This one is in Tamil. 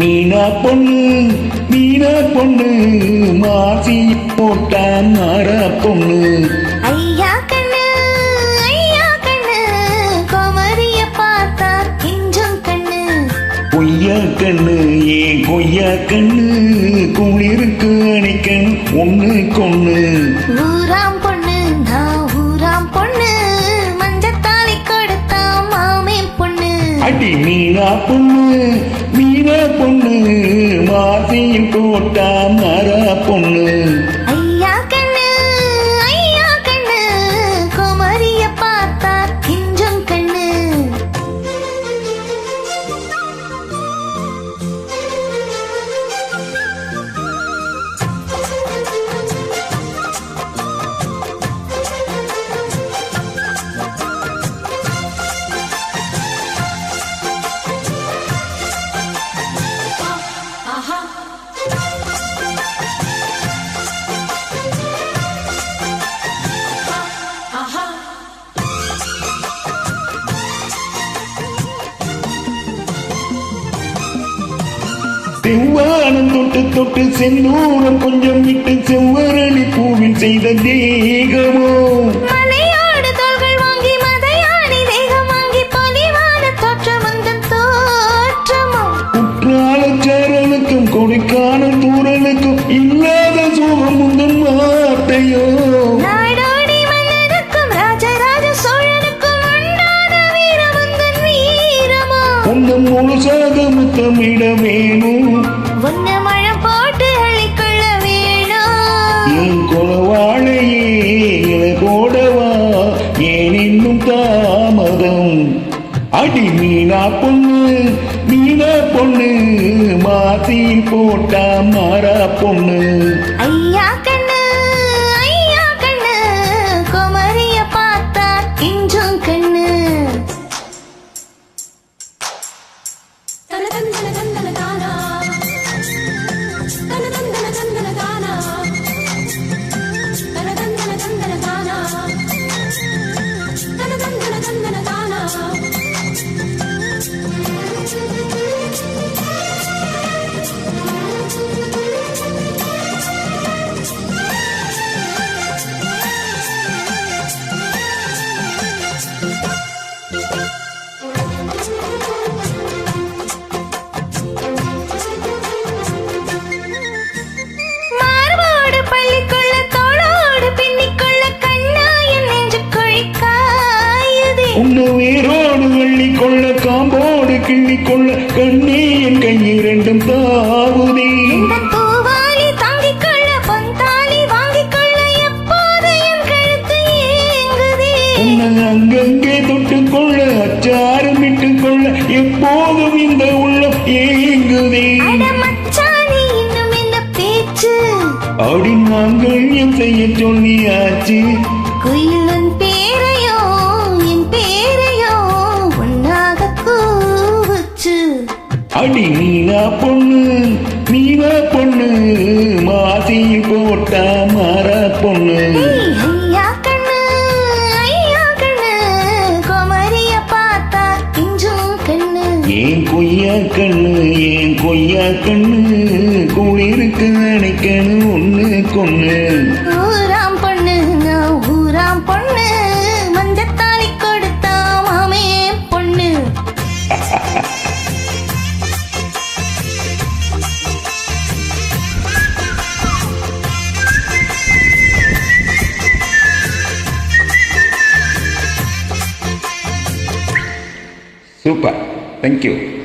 மீனா பொண்ணு மீனா பொண்ணு மாசி போட்டான் மாறா பொண்ணு. ஐயா கண்ணு ஐயா கண்ணு குமரிய பார்த்தா கிஞ்சும் கண்ணு. பொய்யா கண்ணு ஏன் கொய்யா கண்ணு? குளிருக்கு அணைக்கண் ஒண்ணு கொண்ணு. ஊராம் பொண்ணு அடி மீனா பொண்ணு மீனா பொண்ணு மாசியில் போட்டா மரம் செவ்வானம் தொட்டு தொட்டு செந்தூரம் கொஞ்சம் விட்டு செவ்வரளி பூவில் செய்த தேகமோ? மலையாடு தோள்கள் வாங்கி உந்தன் முழுசாக முத்தமிட வேணும் உன்ன மழை போட்டு அழிக்கொள்ள வேணும். என் கொலவாழையே இலை போடவா? ஏன் இன்னும் தாமதம்? அடி மீனா பொண்ணு மீனா பொண்ணு மாசியில் போட்டா மாறா பொண்ணு. ஐயா உன்னை வேரோடு வெள்ளி கொள்ள காம்போடு கிள்ளி கொள்ள கண்ணே என் கை இரண்டும் தாவுதே. அங்கங்கே தொட்டுக் கொள்ள அச்சாரம் இட்டுக் கொள்ள எப்போதும் இந்த உள்ளம் ஏங்குதே. அடி நாங்கள் என் செய்ய சொல்லியாச்சு. குயிலன் அடி மீனா பொண்ணு மீனா பொண்ணு மாசியில் போட்டா மாறா பொண்ணு. ஏன் கொய்யா கண்ணு ஏன் கொய்யா கண்ணு குளிருக்கு நினைக்கணும் ஒண்ணு கொண்ணு. Thank you.